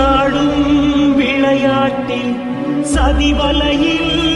விளையாடும் விளையாட்டில் சதிவலையில்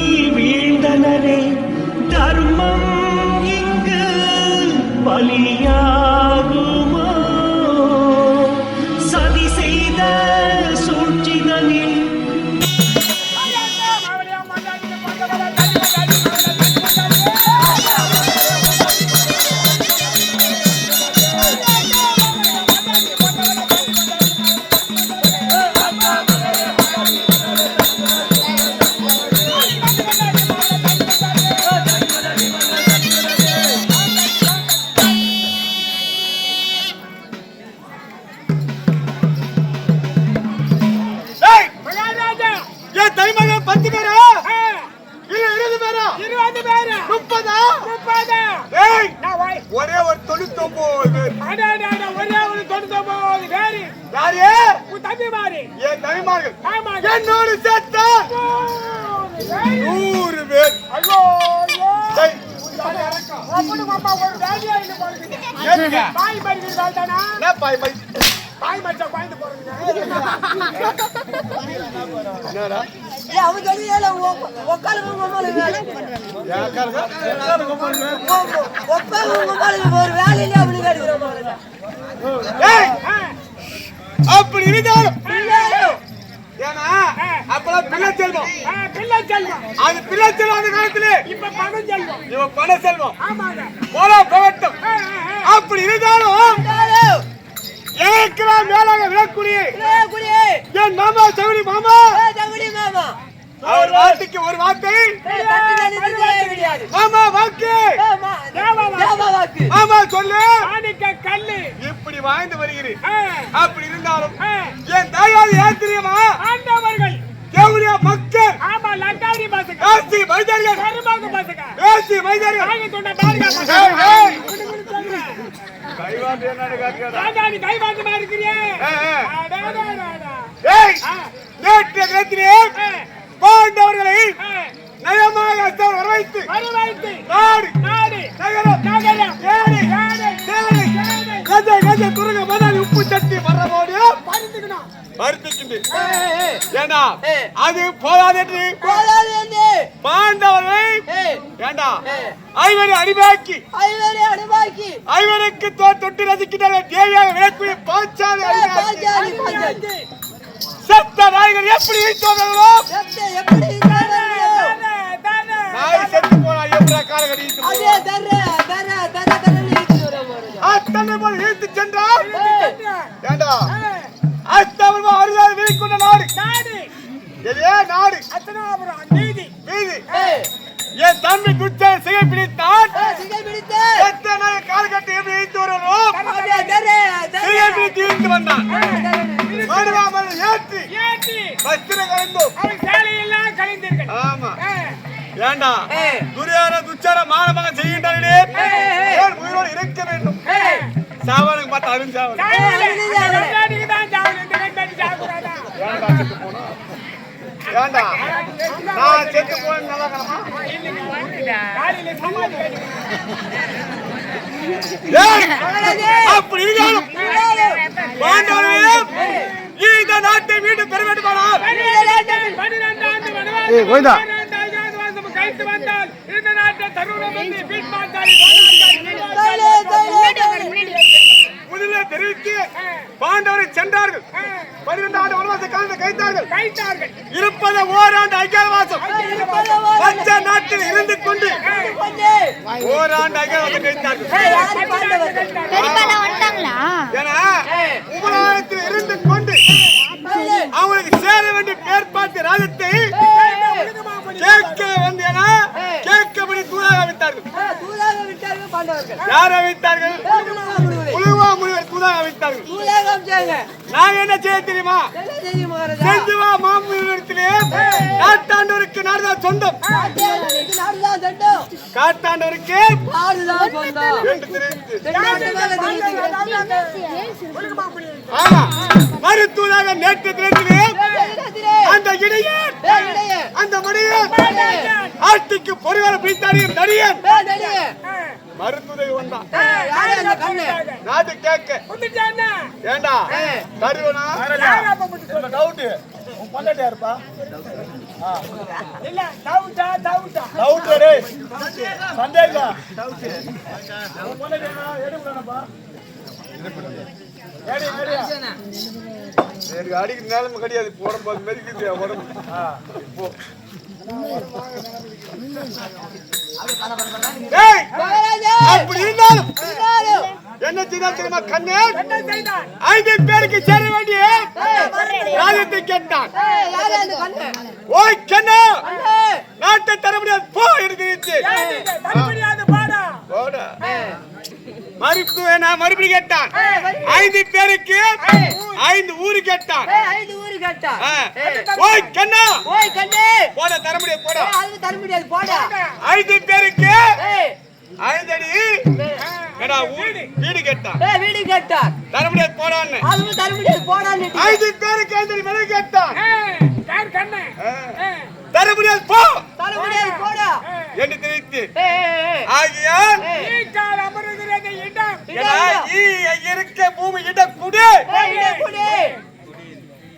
முப்பதா? முப்பது? ஏய்! ஒரே ஒரு தொண்ணூத்தி ஒன்பது. பேர் அட, அட, அட, ஒரே ஒரு தொண்ணூத்தொன்பது பேரு யாரு? உன் தம்பி மாறி. என் தலைமகன் ஆமாங்க. என்னோடு சேர்த்தா நூறு பேர். ஐயோ? பாய் பாய் பாய் பாய் மச்சா பாய்ந்து போறீங்க. அப்படி இருந்தாலும். ஏன்னா அப்பெல்லாம் பிள்ளை செல்வம். பிள்ளை செல்வம். அது பிள்ளை செல்வம் அந்த காலத்துல. இப்ப பணம் செல்வம். இவன் பண செல்வம். ஆமாங்க. போலா ஆ. அப்படி இருந்தாலும் எனக்கெல்லாம் மேலாக விழக்கூடிய. என் மாமா சௌரி மாமா ஏ, தகுடி மாமா. அவர் வார்த்தைக்கு ஒரு வார்த்தை. மாமா வாக்கு ஏ, மா- தேவா வாக்கு. தேவா வாக்கு. மாமா சொல்லு கல்லு இப்படி வாழ்ந்து வருகிறேன் அப்படி இருந்தாலும். என் தாயார் ஏன் தெரியுமா ஆண்டவர்கள் தேவடியா மக்கள் ஆமா லட்டாரி பசங்க பேசி வைத்தார்கள் கருமாங்க பசங்க பேசி வைத்தார்கள் தாங்கி தொண்ட பாருங்க ஏய், ஏய். ராஜாணி கை வாங்கமா இருக்கிறியே ஏய், ஏய். அடா, அடா, அடா, அடா. ஏய் ஆ, நேற்று நேரத்திலே ஆ, பாண்டவர்களை. நயமாக வரவைத்து நாடு நாடு நகரம் நகரம் ஏழை யானை கஜ கஜ துருக மதால் உப்பு சட்டி. ஏண்டா ஏ. அது போதாதென்று போதாது என்று. பாண்டவர்களை ஏண்டா. ஐவரை அடிமையாக்கி ஐவரை அனுமாக்கி. ஐவருக்கு தொட்டு ரசிக்கின்ற தேவியாக விளக்கூடிய அடிமையாக்கி பாஞ்சாலி, பாஞ்சாலி. செத்த நாய்கள் எப்படி வைத்தோங்களோ செத்த எப்படி இருந்தாலும் நாய் செத்து போனா எப்படி காலகடி. அத்தனை போல் இழுத்து சென்றால் ஏண்டா? அத்தவன் அருகாது விழிக்கொண்ட நாடு. நாடு. எதே நாடு. அத்தனாபுரம் நீதி. மீது ஏய், என் தம்பி துச்சை சிகை பிடித்தான். சிகை பிடித்து. எத்தனை நாள் கால் கட்டி எப்படி இழுத்து வரணும் அதே தர, தர. சிகை பிடித்து இழுத்து வந்தான். ஏற்றி ஏற்றி வஸ்திர கலந்தோம். அவன் சேலையெல்லாம் கலைந்தீர்கள். ஆமா. ஏண்டா? ஏய். துரியார துச்சார மானமாக செய்கின்றார்களே. ஏன் உயிரோடு இருக்க வேண்டும்? சாவனுக்கு பார்த்தா அருண் சாவன் ஏன்டா நான் செத்து நல்லா கணமா. ஏய், அப்படி இருந்தாலும் பாண்டவர்களே இந்த நாட்டை மீண்டும் பெற வேண்டுமானால் பன்னிரண்டு ஆண்டு வனவாசம், பன்னிரண்டு ஆண்டு வாசம் கழித்து வந்தால் இந்த நாட்டை தருணம் வந்து பீட்மாத்தாரி, தலை, தலை, தலை. முதலில் தெரிவித்து பாண்டவரை சென்றார்கள் பன்னிரண்டு ஆண்டு வனவாச காலத்தை கைத்தார்கள் இருப்பது ஓராண்டு ஓராண்டு. பச்சை நாட்டில் இருந்து கொண்டு. ஓராண்டு அஜ்ஞாதவாசம் கழித்தார்கள் யார் தூதாக வைத்தார்கள் தூதாக செய்யுங்க. நாங்க என்ன செய்ய தெரியுமா? செஞ்சுவா மாமூலத்திலே காட்டாண்டவருக்கு நாடுதான் சொந்தம்? தெரிவித்துக்கிறேன். ஆமா. மருத்துவதாக நேற்று தினத்திலே அந்த இடையன் அந்த மடியன் ஆட்டுக்கு பொறிவார பிடித்தாடியும் நடிகன் கண்ணு? நாட்டு கேட்க வந்துட்டான்னா ஏண்டா? தருவனா யார் அப்ப சொல்லு. டவுட் உன் பொண்டாட்டியா இருப்பா இல்ல டவுட்டா டவுட்டா? டவுட் டேய் சந்தேகம்? உன் ஏடி எனக்கு அடிக்க நேரம் கிடையாது. போடும்போது மெதிக்குது உடம்பு? போ. ஏய்! அப்படி இருந்தாலும் என்ன செய்தால் தெரியுமா கண்ணே என்ன செய்தான் ஐந்து பேருக்கு சேர வேண்டிய ராஜ்யத்தை கேட்டான். ஓய் கண்ணா! நாட்டை தர முடியாது போ எடுத்து மறுப்பு வேணா மறுபடியும் கேட்டான். ஐந்து பேருக்கு ஐந்து ஊரு கேட்டான். ஐந்து ஊரு கேட்டா ஆ. ஓய் கண்ணா! ஓய் கண்ணு. போட தர முடியாது போடா அது தர முடியாது போடா. ஐந்து பேருக்கு ஏய் ஐந்து அடி ஏடா ஊரு வீடு கேட்டான் ஏய் வீடு கேட்டா? தர முடியாது போடான்னு. அதுவும் தர முடியாது போடான்னு. ஐந்து பேருக்கு ஐந்து அடி மலை கேட்டான் யார் கண்ணு? ஆ. தர முடியாது போ தர முடியாது போடா என்று தெரிவித்து ஏய் ஏய் ஏய் ஆகியால் நீக்கால் அமர்கிறது இடம் ஏடா, ஈ இருக்க பூமி இட குடு ஏய் இட குடி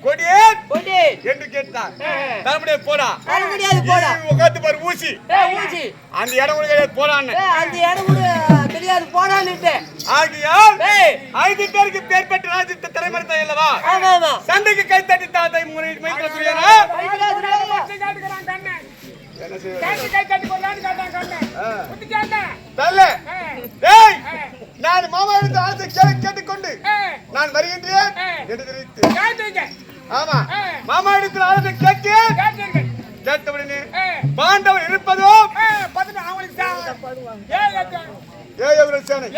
கொடியே குடி என்று கேட்டான் தர முடியாது போடா. தர முடியாது போடா. ஈ உட்கார்ந்து பாரு ஊசி. ஏய் ஊசி. அந்த இடம் உனக்கு கிடையாது, போடான்னு. அந்த இடம் கூட தெரியாது போடான்னுட்டு ஆகியால் ஐந்து பேருக்கு பேர்பட்ட ராஜ்யத்தை தலைமறை அல்லவா? ஆமா ஆமா. சண்டைக்கு கை தட்டி தாத்தை முறை மைக்கிற துரியனா என்ன செய்ய நான் மாமா எடுத்த ஆசை கேட்டுக்கொண்டு நான் வருகின்றேன் என்று தெரிவித்து. கேட்டீங்க ஆமா. மாமா எடுத்த ஆசை கேட்டு கேட்டவுடனே. பாண்டவர் இருப்பதும் பார்த்துட்டு அவங்களுக்கு சா- ஏன் ஏத்தம்? ஏழு சேனை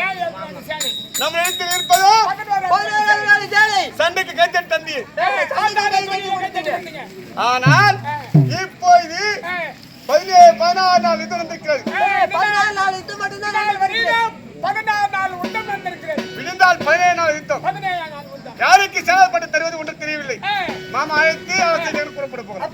மாமா அழைத்து ஆலோசனை புறப்பட போகிறோம்